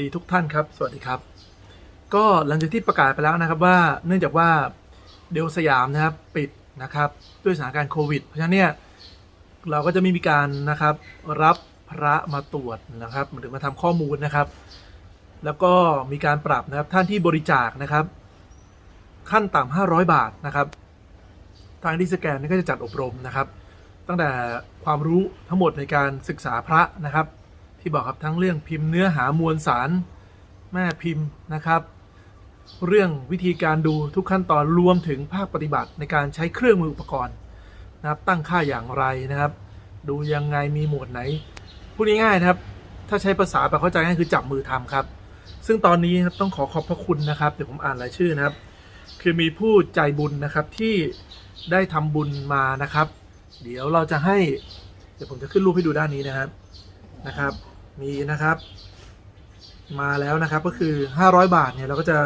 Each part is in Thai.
ดีทุกท่านครับ สวัสดีครับ ก็หลังจากที่ประกาศไปแล้วนะครับว่าเนื่องจากว่าเดลสยามนะครับปิดนะครับด้วยสถานการณ์โควิด เพราะฉะนั้นเนี่ยเราก็จะไม่มีการนะครับรับพระมาตรวจนะครับหรือมาทำข้อมูลนะครับ แล้วก็มีการปรับนะครับท่านที่บริจาคนะครับ ขั้นต่ำ500 บาทนะครับ ทางดิสแกนนี่ก็จะจัดอบรมนะครับ ตั้งแต่ความรู้ทั้งหมดในการศึกษาพระนะครับ ที่บอกครับทั้งเรื่องพิมพ์เนื้อหามวลสารแม่พิมพ์นะครับ เรื่องวิธีการดูทุกขั้นตอนรวมถึงภาคปฏิบัติในการใช้เครื่องมืออุปกรณ์นะครับตั้งค่าอย่างไรนะครับ ดูยังไงมีหมวดไหนพูดง่ายๆนะครับ ถ้าใช้ภาษาแบบเข้าใจง่ายคือจับมือทำครับ ซึ่งตอนนี้ครับต้องขอขอบพระคุณนะครับเดี๋ยวผมอ่านรายชื่อนะครับ คือมีผู้ใจบุญนะครับที่ได้ทำบุญมานะครับ เดี๋ยวเราจะให้ เดี๋ยวผมจะขึ้นรูปให้ดูด้านนี้นะครับนะครับ มีนะครับ มาแล้วนะครับก็คือ 500 บาทเนี่ยเราก็จะ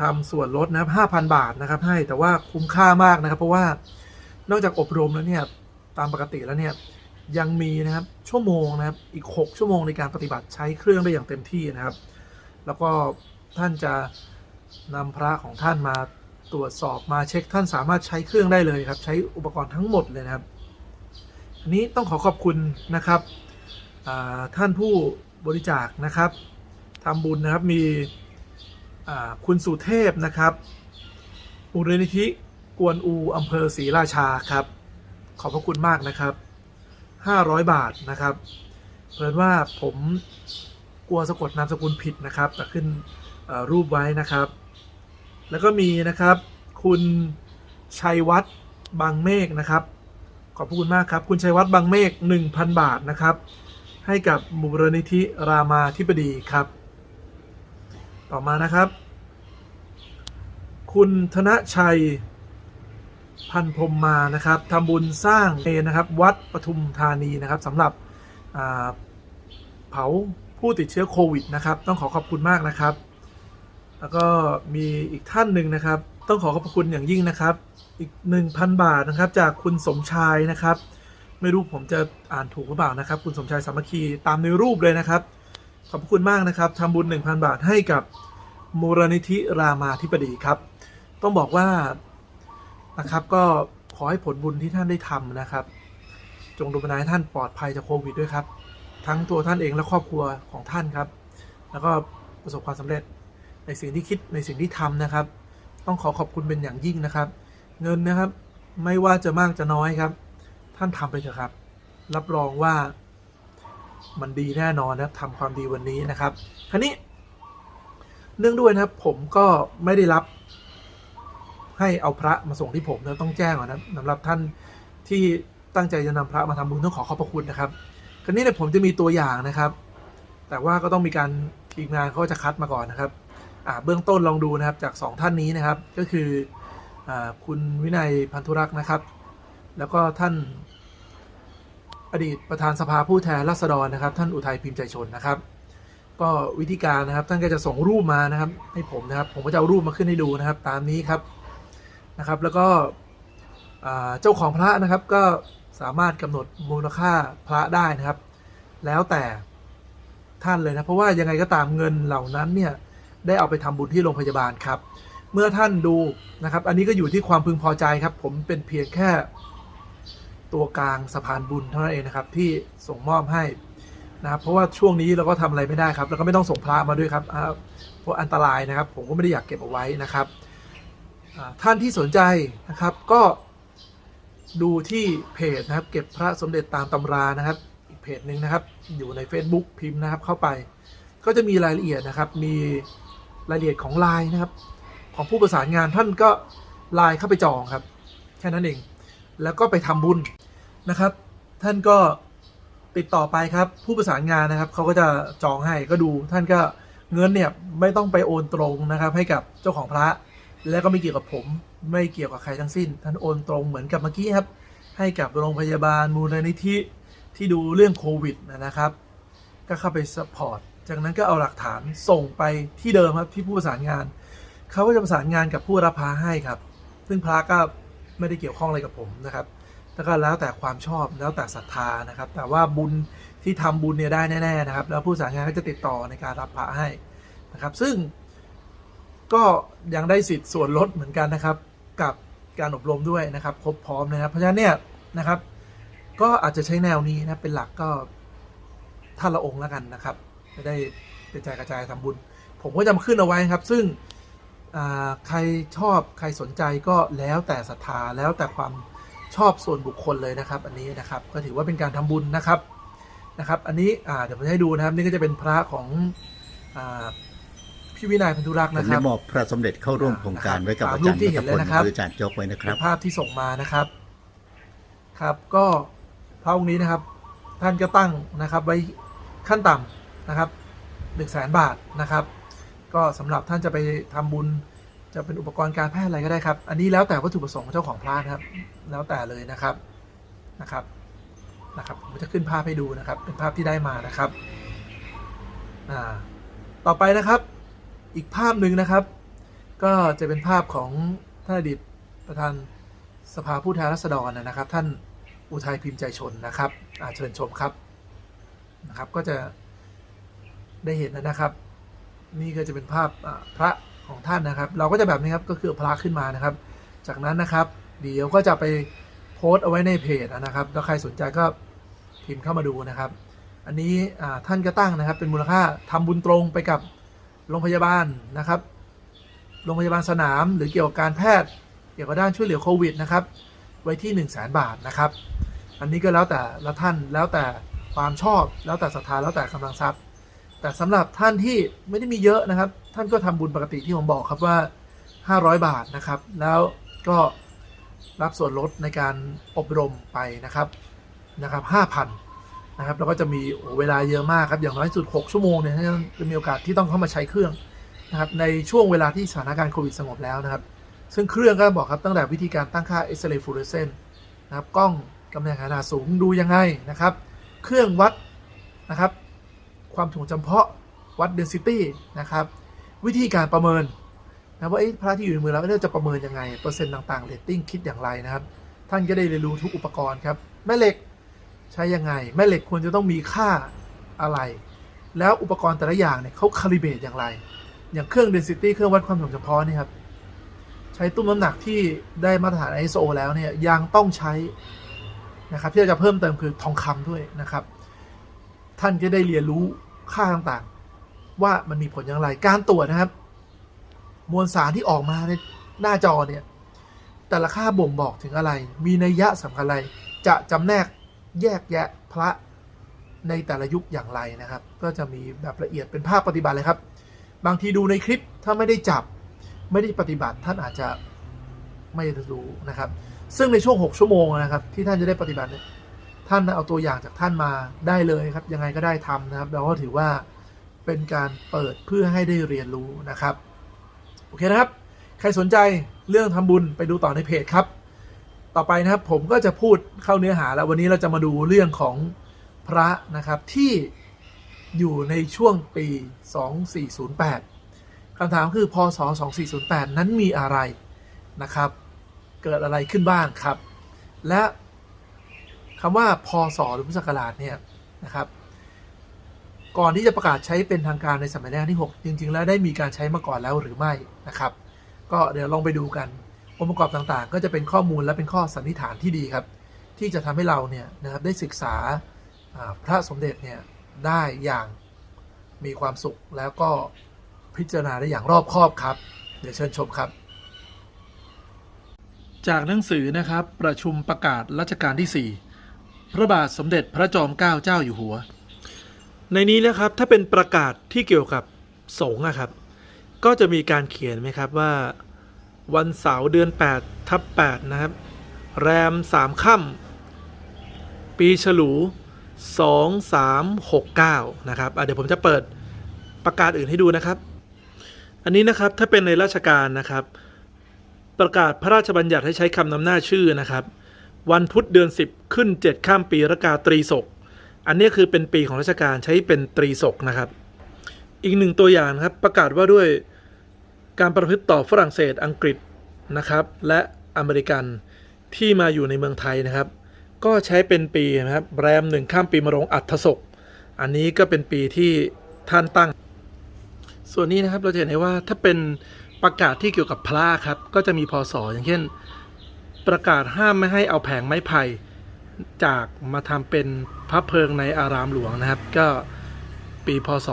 ทำส่วนลดนะครับ5,000 บาทนะครับ ให้แต่ว่าคุ้มค่ามากนะครับ เพราะว่านอกจากอบรมแล้วเนี่ยตามปกติแล้วเนี่ยยังมีนะครับชั่วโมงนะครับอีก 6 ชั่วโมงในการปฏิบัติใช้เครื่องได้อย่างเต็มที่นะครับ แล้วก็ท่านจะนำพระของท่านมาตรวจสอบมาเช็คท่านสามารถใช้เครื่องได้เลยครับ ใช้อุปกรณ์ทั้งหมดเลยนะครับ อันนี้ต้องขอขอบคุณนะครับ ท่านผู้บริจาคนะครับทำบุญนะครับมีคุณสุเทพนะครับมูลนิธิกวนอูอำเภอศรีราชาครับ ขอบพระคุณมากนะครับ 500 บาทนะครับเพิ่นว่าผมกลัวสะกดนามสกุลผิดนะครับ แต่ขึ้นรูปไว้นะครับ แล้วก็มีนะครับคุณชัยวัฒน์บางเมฆนะครับ ขอบพระคุณมากครับ คุณชัยวัฒน์บางเมฆ1,000 บาทนะครับ ให้กับมูลนิธิรามาธิบดีครับ ต่อมานะครับ คุณธนชัยพันพรมมานะครับทำบุญสร้างเมนนะครับ วัดปทุมธานีนะครับสำหรับเผาผู้ติดเชื้อโควิดนะครับ ต้องขอขอบคุณมากนะครับ แล้วก็มีอีกท่านหนึ่งนะครับ ต้องขอขอบคุณอย่างยิ่งนะครับ อีก 1,000 บาทนะครับ จากคุณสมชายนะครับ ไม่รู้ผมจะอ่านถูกหรือเปล่านะครับ คุณสมชายสามัคคีตามในรูปเลยนะครับ ขอบคุณมากนะครับทำบุญ 1,000 บาทให้กับมูลนิธิรามาธิบดีครับ ต้องบอกว่านะครับก็ขอให้ผลบุญที่ท่านได้ทำนะครับ จงดลบันดาลให้ท่านปลอดภัยจากโควิดด้วยครับ ทั้งตัวท่านเองและครอบครัวของท่านครับ แล้วก็ประสบความสำเร็จในสิ่งที่คิดในสิ่งที่ทำนะครับ ต้องขอขอบคุณเป็นอย่างยิ่งนะครับ เงินนะครับไม่ว่าจะมากจะน้อยครับ ท่านทำไปเถอะครับ รับรองว่ามันดีแน่นอนนะครับทำความดีวันนี้นะครับคราวนี้ เนื่องด้วยนะครับ ผมก็ไม่ได้รับ ให้เอาพระมาส่งที่ผมนะต้องแจ้งก่อนนะสำหรับท่านที่ตั้งใจจะนำพระมาทำบุญต้องขอขอบพระคุณนะครับคราวนี้เนี่ยผมจะมีตัวอย่างนะครับ แต่ว่าก็ต้องมีการทีมงานเขาจะคัดมาก่อนนะครับอ่าเบื้องต้นลองดูนะครับจากสองท่านนี้นะครับ ก็คืออคุณวินัยพันธุรักษ์นะครับ แล้วก็ท่าน อดีตประธานสภาผู้แทนราษฎรนะครับ ท่านอุทัยพิมพ์ใจชนนะครับ ก็วิธีการนะครับท่านก็จะส่งรูปมานะครับ ให้ผมนะครับ ผมก็จะเอารูปมาขึ้นให้ดูนะครับ ตามนี้ครับนะครับ แล้วก็เจ้าของพระนะครับก็สามารถกำหนดมูลค่าพระได้นะครับ แล้วแต่ท่านเลยนะเพราะว่ายังไงก็ตามเงินเหล่านั้นเนี่ยได้เอาไปทำบุญที่โรงพยาบาลครับ เมื่อท่านดูนะครับ อันนี้ก็อยู่ที่ความพึงพอใจครับ ผมเป็นเพียงแค่ ตัวกลางสะพานบุญเท่านั้นเองนะครับที่ส่งมอบให้นะครับเพราะว่าช่วงนี้เราก็ทำอะไรไม่ได้ครับ แล้วก็ไม่ต้องส่งพระมาด้วยครับเพราะอันตรายนะครับ ผมก็ไม่ได้อยากเก็บเอาไว้นะครับท่านที่สนใจนะครับก็ดูที่เพจนะครับเก็บพระสมเด็จตามตำรานะครับอีกเพจหนึ่งนะครับ อยู่ใน Facebook พิมพ์นะครับเข้าไป ก็จะมีรายละเอียดนะครับ มีรายละเอียดของไลน์นะครับ ของผู้ประสานงานท่านก็ไลน์เข้าไปจองครับ แค่นั้นเอง แล้วก็ไปทำบุญนะครับ ท่านก็ติดต่อไปครับ ผู้ประสานงานนะครับเขาก็จะจองให้ก็ดูท่านก็เงินเนี่ยไม่ต้องไปโอนตรงนะครับ ให้กับเจ้าของพระ และก็ไม่เกี่ยวกับผม ไม่เกี่ยวกับใครทั้งสิ้น ท่านโอนตรงเหมือนกับเมื่อกี้ครับ ให้กับโรงพยาบาลมูลนิธิที่ดูเรื่องโควิดนะครับ ก็เข้าไปสปอร์ตจากนั้นก็เอาหลักฐานส่งไปที่เดิมครับที่ผู้ประสานงานเขาก็จะประสานงานกับผู้รับพาให้ครับ ซึ่งพระก็ ไม่ได้เกี่ยวข้องอะไรกับผมนะครับ แล้วก็แล้วแต่ความชอบแล้วแต่ศรัทธานะครับ แต่ว่าบุญที่ทำบุญเนี่ยได้แน่ๆนะครับ แล้วผู้สารงานก็จะติดต่อในการรับพระให้นะครับ ซึ่งก็ยังได้สิทธิ์ส่วนลดเหมือนกันนะครับ กับการอบรมด้วยนะครับ ครบพร้อมนะครับ เพราะฉะนั้นเนี่ยนะครับ ก็อาจจะใช้แนวนี้นะเป็นหลักก็ท่านละองค์แล้วกันนะครับจะได้กระจายกระจายทำบุญ ผมก็จะมาขึ้นเอาไว้ครับ ซึ่ง ใครชอบใครสนใจก็แล้วแต่ศรัทธาแล้วแต่ความชอบส่วนบุคคลเลยนะครับ อันนี้นะครับก็ถือว่าเป็นการทำบุญนะครับนะครับ อันนี้อ่าเดี๋ยวผมจะให้ดูนะครับ นี่ก็จะเป็นพระของอาพี่วินัยพันธุรักษ์ผมนะคได้รับมอบพระสมเด็จเข้าร่วมโครงการไว้กับตามอารูจาปรย์ที่รัเห็ตนพเลยลนะครับหรืออาจารย์ยกไว้นะคเป็รับนภาพที่ส่งมานะครับครับ ก็พระองค์นี้นะครับ ท่านก็ตั้งนะครับไว้ขั้นต่ำนะครับหนึ่งแสนบาทนะครับ ก็สำหรับท่านจะไปทำบุญ จะเป็นอุปกรณ์การแพทย์อะไรก็ได้ครับ อันนี้แล้วแต่วัตถุประสงค์ของเจ้าของพระครับ แล้วแต่เลยนะครับนะครับนะครับผมจะขึ้นภาพให้ดูนะครับ เป็นภาพที่ได้มานะครับอ่าต่อไปนะครับ อีกภาพหนึ่งนะครับ ก็จะเป็นภาพของท่านอดีตประธานสภาผู้แทนราษฎรนะครับ ท่านอุทัยพิมพ์ใจชนนะครับอาเชิญชมครับนะครับ ก็จะได้เห็นนะครับ นี่ก็จะเป็นภาพพระของท่านนะครับ เราก็จะแบบนี้ครับก็คือพระขึ้นมานะครับ จากนั้นนะครับ เดี๋ยวก็จะไปโพสต์เอาไว้ในเพจนะครับแล้วใครสนใจก็พิมพ์เข้ามาดูนะครับ อันนี้ท่านก็ตั้งนะครับเป็นมูลค่าทำบุญตรงไปกับโรงพยาบาลนะครับ โรงพยาบาลสนาม หรือเกี่ยวกับการแพทย์ เกี่ยวกับด้านช่วยเหลือโควิดนะครับ ไว้ที่ 1 0 0 0 0แบาทนะครับ อันนี้ก็แล้วแต่ละท่านแล้วแต่ความชอบแล้วแต่ศรัทธาแล้วแต่กำลังทรัพย์ แต่สำหรับท่านที่ไม่ได้มีเยอะนะครับ ท่านก็ทำบุญปกติที่ผมบอกครับว่า 500 บาทนะครับ แล้วก็รับส่วนลดในการอบรมไปนะครับนะครับ5,000นะครับแล้วก็จะมีเวลาเยอะมากครับอย่างน้อยสุด 6 ชั่วโมงเนี่ยท่านจะมีโอกาสที่ต้องเข้ามาใช้เครื่องนะครับในช่วงเวลาที่สถานการณ์โควิดสงบแล้วนะครับ ซึ่งเครื่องก็บอกครับตั้งแต่วิธีการตั้งค่าเอ็กซเรย์ฟลูออเรสเซนต์นะครับกล้องกำเนิดขนาดสูงดูยังไงนะครับ เครื่องวัดนะครับ ความถ่วงจำเพาะวัดเดนซิตี้นะครับ วิธีการประเมินนะว่าเอ๊ะพระที่อยู่ในมือเราเราจะประเมินยังไง เปอร์เซ็นต์ต่างๆเรตติ้งคิดอย่างไรนะครับ ท่านก็ได้เรียนรู้ทุกอุปกรณ์ครับแม่เหล็กใช้ยังไง แม่เหล็กควรจะต้องมีค่าอะไร แล้วอุปกรณ์แต่ละอย่างเนี่ยเขาคาลิเบตอย่างไร อย่างเครื่อง density เครื่องวัดความถ่วงจำเพาะนี่ครับใช้ตุ้มน้ำหนักที่ได้มาตรฐาน ISO แล้วเนี่ยยังต้องใช้นะครับที่เราจะเพิ่มเติมคือทองคำด้วยนะครับ ท่านจะได้เรียนรู้ ค่าต่างๆ ว่ามันมีผลอย่างไร การตรวจนะครับ มวลสารที่ออกมาในหน้าจอเนี่ย แต่ละค่าบ่งบอกถึงอะไร มีนัยยะสำคัญอะไร จะจำแนกแยกแยะพระในแต่ละยุคอย่างไรนะครับ ก็จะมีแบบละเอียดเป็นภาพปฏิบัติเลยครับ บางทีดูในคลิปถ้าไม่ได้จับไม่ได้ปฏิบัติท่านอาจจะไม่รู้นะครับ ซึ่งในช่วง 6 ชั่วโมงนะครับ ที่ท่านจะได้ปฏิบัติเนี่ย ท่านเอาตัวอย่างจากท่านมาได้เลยครับ ยังไงก็ได้ทำนะครับเราก็ถือว่าเป็นการเปิดเพื่อให้ได้เรียนรู้นะครับ โอเคนะครับ ใครสนใจเรื่องทำบุญไปดูต่อในเพจครับ ต่อไปนะครับผมก็จะพูดเข้าเนื้อหาแล้ววันนี้เราจะมาดูเรื่องของพระนะครับที่อยู่ในช่วงปี 2408 คำถามคือพศ 2408 นั้นมีอะไรนะครับ เกิดอะไรขึ้นบ้างครับ และ คำว่าพศหรือพุทธศักราชเนี่ยนะครับ ก่อนที่จะประกาศใช้เป็นทางการในสมัยรัชกาลที่ 6 จริง ๆ แล้วได้มีการใช้มาก่อนแล้วหรือไม่นะครับ ก็เดี๋ยวลองไปดูกันองค์ประกอบต่างๆ ก็จะเป็นข้อมูลและเป็นข้อสันนิษฐานที่ดีครับ ที่จะทำให้เราเนี่ยนะครับได้ศึกษาอ่าพระสมเด็จเนี่ยได้อย่างมีความสุขแล้วก็พิจารณาได้อย่างรอบคอบครับ เดี๋ยวเชิญชมครับ จากหนังสือนะครับประชุมประกาศรัชกาลที่ 4 พระบาทสมเด็จพระจอมเกล้าเจ้าอยู่หัว ในนี้นะครับถ้าเป็นประกาศที่เกี่ยวกับสงฆ์อะครับ ก็จะมีการเขียนไหมครับว่า วันเสาร์เดือน 8 ทับ8นะครับ แรม3ค่ำปีฉลู2369นะครับเดี๋ยวผมจะเปิดประกาศอื่นให้ดูนะครับ อันนี้นะครับถ้าเป็นในราชการนะครับ ประกาศพระราชบัญญัติให้ใช้คำนำหน้าชื่อนะครับ วันพุธเดือน 10 ขึ้น 7 ข้ามปีรากาตรีศก อันนี้คือเป็นปีของราชการใช้เป็นตรีศกนะครับ อีกหนึ่งตัวอย่างนะครับประกาศว่าด้วยการประพฤติต่อฝรั่งเศสอังกฤษนะครับ และอเมริกันที่มาอยู่ในเมืองไทยนะครับ ก็ใช้เป็นปีนะครับแรมหนึ่งข้ามปีมะโรงอัฐศก อันนี้ก็เป็นปีที่ท่านตั้ง ส่วนนี้นะครับเราจะเห็นได้ว่าถ้าเป็นประกาศที่เกี่ยวกับพระครับก็จะมีพศอย่างเช่น ประกาศห้ามไม่ให้เอาแผงไม้ไผ่จากมาทำเป็นพระเพลิงในอารามหลวงนะครับ ก็ปีพศ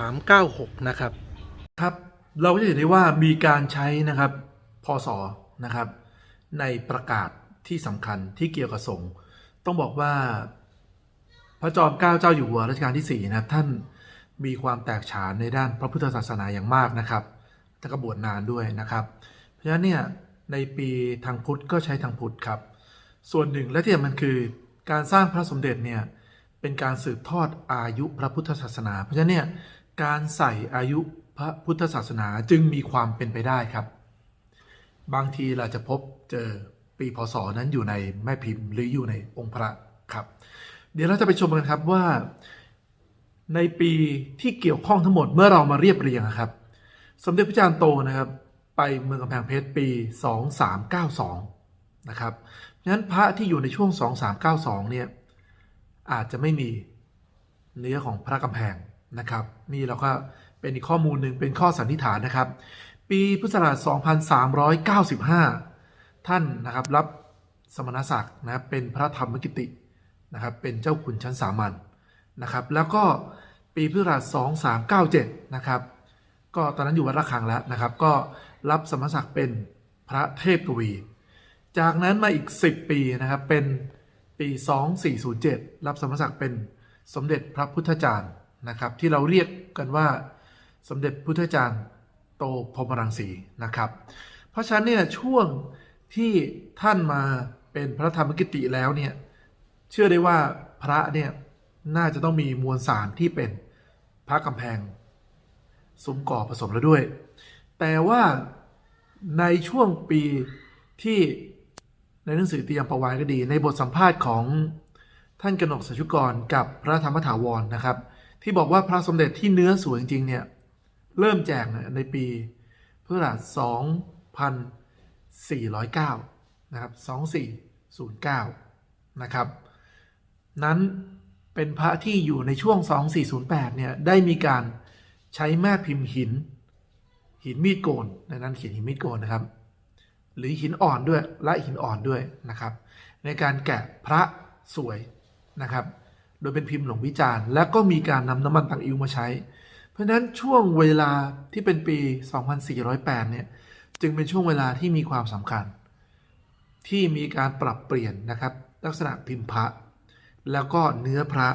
2396 นะครับครับเราก็จะเห็นได้ว่ามีการใช้นะครับพศนะครับ ในประกาศที่สำคัญที่เกี่ยวกับสงฆ์ต้องบอกว่าพระจอมเกล้าเจ้าอยู่หัวรัชกาลที่ 4 นะครับ ท่านมีความแตกฉานในด้านพระพุทธศาสนาอย่างมากนะครับท่ก็บวชนานด้วยนะครับ เพราะฉะนั้นเนี่ย ในปีทางพุทธก็ใช้ทางพุทธครับ ส่วนหนึ่งและที่สำคัญคือ การสร้างพระสมเด็จเนี่ยเป็นการสืบทอดอายุพระพุทธศาสนา เพราะฉะนั้นเนี่ยการใส่อายุพระพุทธศาสนาจึงมีความเป็นไปได้ครับ บางทีเราจะพบเจอปีพศนั้นอยู่ในแม่พิมพ์หรืออยู่ในองค์พระครับ เดี๋ยวเราจะไปชมกันครับว่าในปีที่เกี่ยวข้องทั้งหมดเมื่อเรามาเรียบเรียงครับ สมเด็จพระจารย์โตนะครับ ไปเมืองกำแพงเพชรปี 2392 นะครับเพราะฉะนั้นพระที่อยู่ในช่วง 2392 เนี่ย อาจจะไม่มีเนื้อของพระกำแพงนะครับ นี่เราก็เป็นอีกข้อมูลหนึ่งเป็นข้อสันนิษฐานนะครับ ปีพุทธศักราช 2395 ท่านนะครับรับสมณศักดิ์นะเป็นพระธรรมกิตินะครับเป็นเจ้าคุณชั้นสามัญนะครับแล้วก็ปีพุทธศักราช 2397 นะครับก็ตอนนั้นอยู่วัดระฆังแล้วนะครับ ก็ รับสมณศักดิ์เป็นพระเทพกวี จากนั้นมาอีก 10 ปีนะครับเป็นปี 2407 รับสมณศักดิ์เป็นสมเด็จพระพุทธจารย์นะครับที่เราเรียกกันว่าสมเด็จพุทธจารย์โตพรหมรังสีนะครับ เพราะฉะนั้นเนี่ยช่วงที่ท่านมาเป็นพระธรรมกิติแล้วเนี่ยเชื่อได้ว่าพระเนี่ยน่าจะต้องมีมวลสารที่เป็นพระกำแพง ซุ้มก่อผสมแล้วด้วย แต่ว่าในช่วงปีที่ในหนังสือเตรียมประวายก็ดี ในบทสัมภาษณ์ของท่านกนกสัจจุกรกับพระธรรมถาวรนะครับ ที่บอกว่าพระสมเด็จที่เนื้อสวยจริงๆเนี่ยเริ่มแจกในปีพุทธศักราช2409 นะครับ 2409 นะครับ นั้นเป็นพระที่อยู่ในช่วง 2408 เนี่ย ได้มีการใช้แม่พิมพ์หิน หินมีดโกนในนั้นเขียนหินมีดโกนนะครับ หรือหินอ่อนด้วยและหินอ่อนด้วยนะครับ ในการแกะพระสวยนะครับ โดยเป็นพิมพ์หลวงวิจารณ์ และก็มีการนำน้ำมันตังอิวมาใช้ เพราะฉะนั้นช่วงเวลาที่เป็นปี 2408 เนี่ยจึงเป็นช่วงเวลาที่มีความสำคัญ ที่มีการปรับเปลี่ยนนะครับ ลักษณะพิมพ์พระ แล้วก็เนื้อพระ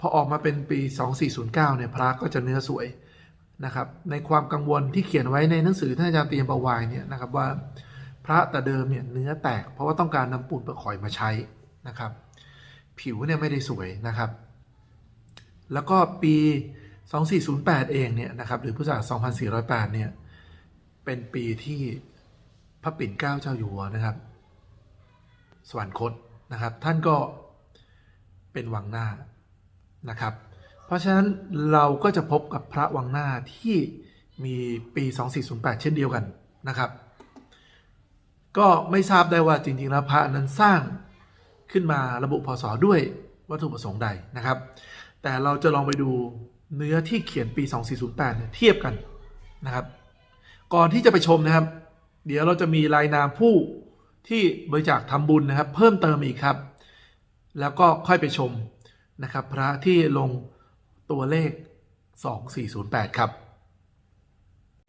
พอออกมาเป็นปี 2409เนี่ยพระก็จะเนื้อสวย นะครับในความกังวลที่เขียนไว้ในหนังสือท่านอาจารย์เตรียมประวายเนี่ยนะครับว่าพระแต่เดิมเนี่ยเนื้อแตกเพราะว่าต้องการนำปูนประคอยมาใช้นะครับ ผิวเนี่ยไม่ได้สวยนะครับ แล้วก็ปี 2408 เองเนี่ยนะครับหรือพุทธศักราช2408 เนี่ยเป็นปีที่พระปิ่นเกล้าเจ้าอยู่หัวนะครับ สวรรคตนะครับ ท่านก็เป็นวังหน้านะครับ เพราะฉะนั้นเราก็จะพบกับพระวังหน้าที่มีปี 2408 เช่นเดียวกันนะครับ ก็ไม่ทราบได้ว่าจริงๆแล้วพระนั้นสร้างขึ้นมาระบุพศด้วยวัตถุประสงค์ใดนะครับ แต่เราจะลองไปดูเนื้อที่เขียนปี 2408เนี่ยเทียบกันนะครับ ก่อนที่จะไปชมนะครับ เดี๋ยวเราจะมีรายนามผู้ที่บริจาคทำบุญนะครับ เพิ่มเติมอีกครับ แล้วก็ค่อยไปชมนะครับ พระที่ลง ตัวเลข 2408 ครับ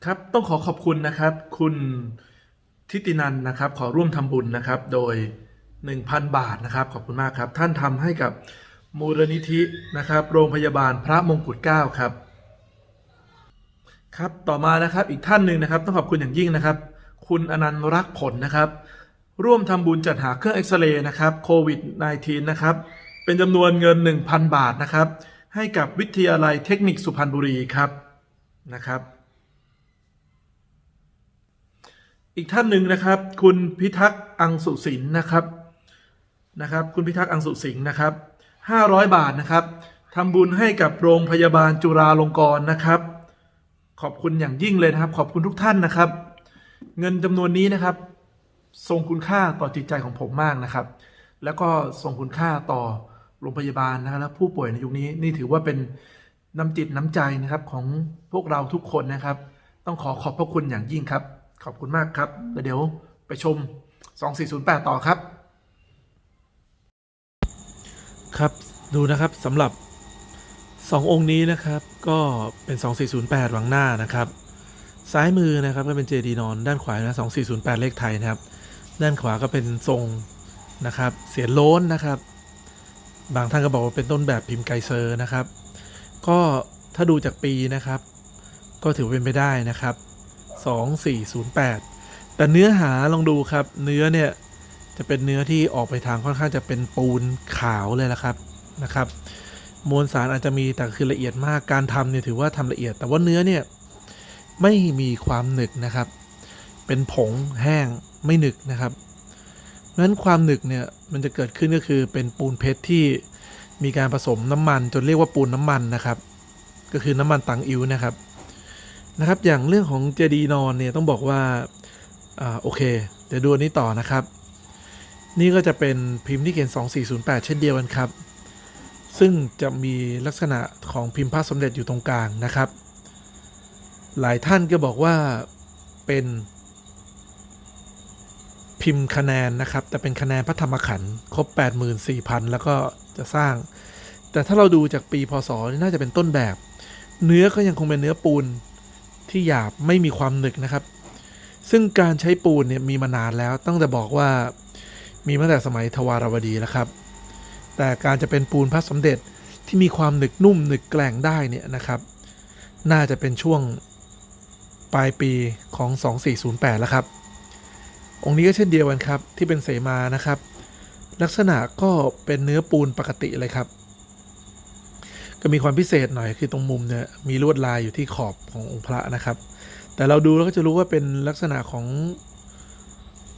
ครับต้องขอขอบคุณนะครับ คุณทิตินันนะครับ ขอร่วมทำบุญนะครับ โดย 1,000 บาทนะครับ ขอบคุณมากครับ ท่านทำให้กับมูลนิธินะครับ โรงพยาบาลพระมงกุฎเกล้าครับ ครับต่อมานะครับอีกท่านหนึ่งนะครับ ต้องขอบคุณอย่างยิ่งนะครับ คุณอนันต์รักผลนะครับ ร่วมทำบุญจัดหาเครื่องเอ็กซเรย์นะครับโควิด -19 นะครับ เป็นจำนวนเงิน 1,000 บาทนะครับ ให้กับวิทยาลัยเทคนิคสุพรรณบุรีครับนะครับ อีกท่านหนึ่งนะครับ คุณพิทักษ์อังสุสินนะครับนะครับ คุณพิทักษ์อังสุสิงห์นะครับ500 บาทนะครับทำบุญให้กับโรงพยาบาลจุฬาลงกรณ์นะครับ ขอบคุณอย่างยิ่งเลยนะครับ ขอบคุณทุกท่านนะครับ เงินจำนวนนี้นะครับ ทรงคุณค่าต่อจิตใจของผมมากนะครับ แล้วก็ทรงคุณค่าต่อ โรงพยาบาลนะครับและผู้ป่วยในยุคนี้นี่ถือว่าเป็นน้ำจิตน้ำใจนะครับของพวกเราทุกคนนะครับ ต้องขอขอบพระคุณอย่างยิ่งครับ ขอบคุณมากครับแล้วเดี๋ยวไปชม 2408 ต่อครับ ครับดูนะครับสำหรับ 2 องค์นี้นะครับก็เป็น 2408หวังหน้านะครับ ซ้ายมือนะครับก็เป็นเจดีนอน ด้านขวานะ2408 เลขไทยนะครับ ด้านขวาก็เป็นทรงนะครับ เสียนโล้นนะครับ บางท่านก็บอกว่าเป็นต้นแบบพิมพ์ไกเซอร์นะครับ ก็ถ้าดูจากปีนะครับ ก็ถือเป็นไปได้นะครับ 2408 แต่เนื้อหาลองดูครับ เนื้อเนี่ยจะเป็นเนื้อที่ออกไปทางค่อนข้างจะเป็นปูนขาวเลยละครับนะครับ มวลสารอาจจะมีแต่คือละเอียดมากการทำเนี่ยถือว่าทำละเอียด แต่ว่าเนื้อเนี่ยไม่มีความหนึกนะครับ เป็นผงแห้งไม่หนึกนะครับ เพราะฉะนั้นความหนึกเนี่ยมันจะเกิดขึ้นก็คือเป็นปูนเพชรที่มีการผสมน้ำมันจนเรียกว่าปูนน้ำมันนะครับ ก็คือน้ำมันตังอิวนะครับนะครับ อย่างเรื่องของเจดีนอนเนี่ยต้องบอกว่าอ่าโอเคเดี๋ยวดูอันนี้ต่อนะครับ นี่ก็จะเป็นพิมพ์ที่เขียน 2408 เช่นเดียวกันครับ ซึ่งจะมีลักษณะของพิมพ์พระสมเด็จอยู่ตรงกลางนะครับ หลายท่านก็บอกว่าเป็น พิมพ์คะแนนนะครับแต่เป็นคะแนนพระธรรมขันธ์ครบ 84,000 แล้วก็จะสร้าง แต่ถ้าเราดูจากปีพศน่าจะเป็นต้นแบบ เนื้อก็ยังคงเป็นเนื้อปูนที่หยาบไม่มีความหนึกนะครับ ซึ่งการใช้ปูนเนี่ยมีมานานแล้วตั้งแต่บอกว่ามีมาตั้งแต่สมัยทวารวดีแล้วครับ แต่การจะเป็นปูนพระสมเด็จที่มีความหนึกนุ่มหนึกแกล่งได้เนี่ยนะครับ น่าจะเป็นช่วงปลายปีของ 2408 แล้วครับ องค์นี้ก็เช่นเดียวกันครับ ที่เป็นเสมานะครับ ลักษณะก็เป็นเนื้อปูนปกติเลยครับ ก็มีความพิเศษหน่อยคือตรงมุมเนี่ยมีลวดลายอยู่ที่ขอบขององค์พระนะครับ แต่เราดูแล้วก็จะรู้ว่าเป็นลักษณะของ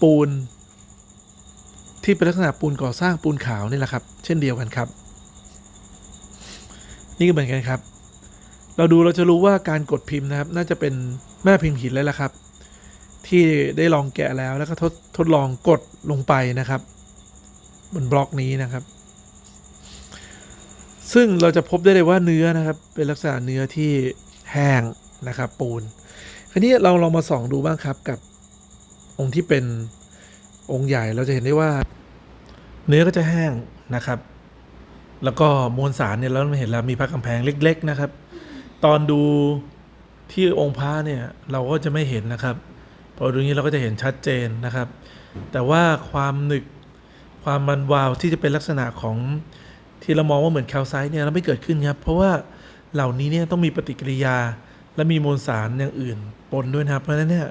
ปูน ที่เป็นลักษณะปูนก่อสร้างปูนขาวนี่แหละครับ เช่นเดียวกันครับ นี่ก็เหมือนกันครับ เราดูเราจะรู้ว่าการกดพิมพ์นะครับ น่าจะเป็นแม่พิมพ์หินเลยละครับ ที่ได้ลองแกะแล้วแล้วก็ทดทดลองกดลงไปนะครับ บนบล็อกนี้นะครับ ซึ่งเราจะพบได้เลยว่าเนื้อนะครับ เป็นลักษณะเนื้อที่แห้งนะครับ ปูนคราวนี้เราลองมาส่องดูบ้างครับกับองค์ที่เป็นองค์ใหญ่เราจะเห็นได้ว่า เนื้อก็จะแห้งนะครับ แล้วก็มวลสารเนี่ยเราเห็นแล้วมีพระกำแพงเล็ก ๆ นะครับ ตอนดูที่องค์พระเนี่ยเราก็จะไม่เห็นนะครับ พอดูนี้เราก็จะเห็นชัดเจนนะครับ แต่ว่าความหนึกความมันวาวที่จะเป็นลักษณะของที่เรามองว่าเหมือนแคลไซต์เนี่ยเราไม่เกิดขึ้นครับ เพราะว่าเหล่านี้เนี่ยต้องมีปฏิกิริยา และมีมวลสารอย่างอื่นปนด้วยนะครับ เพราะฉะนั้นเนี่ย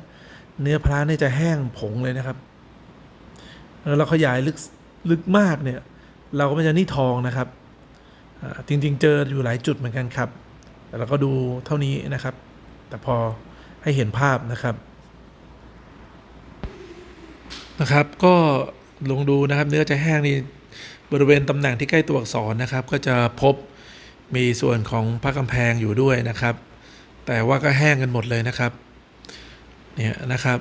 เนื้อพระเนี่ยจะแห้งผงเลยนะครับแล้วเราขยายลึกลึกมากเนี่ย เราก็ไม่จะนี่ทองนะครับจริง ๆ เจออยู่หลายจุดเหมือนกันครับแต่เราก็ดูเท่านี้นะครับ แต่พอให้เห็นภาพนะครับ นะครับ ก็ลงดูนะครับ เนื้อจะแห้งนี่บริเวณตำแหน่งที่ใกล้ตัวอักษรนะครับ ก็จะพบมีส่วนของพระกำแพงอยู่ด้วยนะครับ แต่ว่าก็แห้งกันหมดเลยนะครับเนี่ยนะครับ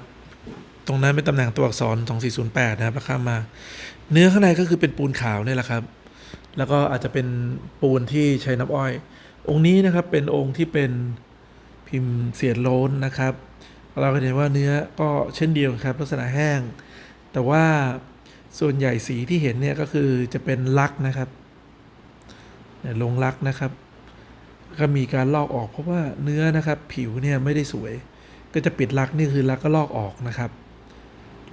ตรงนั้นเป็นตำแหน่งตัวอักษร 2408 นะครับแล้วข้ามมา เนื้อข้างในก็คือเป็นปูนขาวนี่แหละครับ แล้วก็อาจจะเป็นปูนที่ใช้น้ำอ้อย องค์นี้นะครับเป็นองค์ที่เป็นพิมพ์เสียนโล้นนะครับ เราเห็นว่าเนื้อก็เช่นเดียวกันครับ ลักษณะแห้ง แต่ว่าส่วนใหญ่สีที่เห็นเนี่ยก็คือจะเป็นลักนะครับลงลักนะครับ ก็มีการลอกออกเพราะว่าเนื้อนะครับ ผิวเนี่ยไม่ได้สวย ก็จะปิดลักนี่คือลักก็ลอกออกนะครับ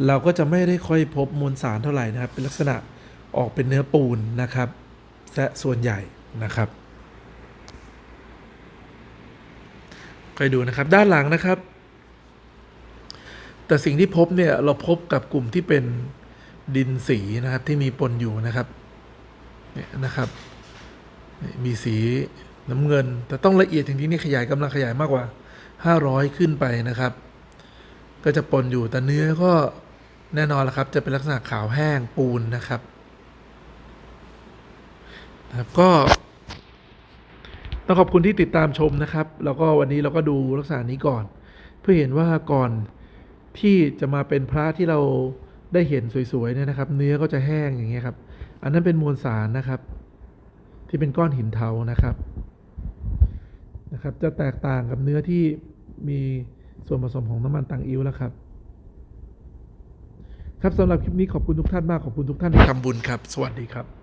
เราก็จะไม่ได้ค่อยพบมวลสารเท่าไหร่นะครับ เป็นลักษณะออกเป็นเนื้อปูนนะครับและส่วนใหญ่นะครับคอยดูนะครับด้านหลังนะครับ แต่สิ่งที่พบเนี่ยเราพบกับกลุ่มที่เป็นดินสีนะครับที่มีปนอยู่นะครับเนี่ยนะครับมีสีน้ำเงิน แต่ต้องละเอียดจริงๆนี่ขยายกำลังขยายมากกว่า 500 ขึ้นไปนะครับ ก็จะปนอยู่แต่เนื้อก็แน่นอนแล้วครับ จะเป็นลักษณะขาวแห้งปูนนะครับนะครับก็ต้องขอบคุณที่ติดตามชมนะครับ แล้วก็วันนี้เราก็ดูลักษณะนี้ก่อน เพื่อเห็นว่าก่อน ที่จะมาเป็นพระที่เราได้เห็นสวยๆเนี่ยนะครับ เนื้อก็จะแห้งอย่างเงี้ยครับ อันนั้นเป็นมวลสารนะครับ ที่เป็นก้อนหินเทานะครับนะครับ จะแตกต่างกับเนื้อที่มีส่วนผสมของน้ำมันตังอิ้วแล้วครับ ครับสำหรับคลิปนี้ขอบคุณทุกท่านมากขอบคุณทุกท่านที่ทำบุญครับ สวัสดีครับ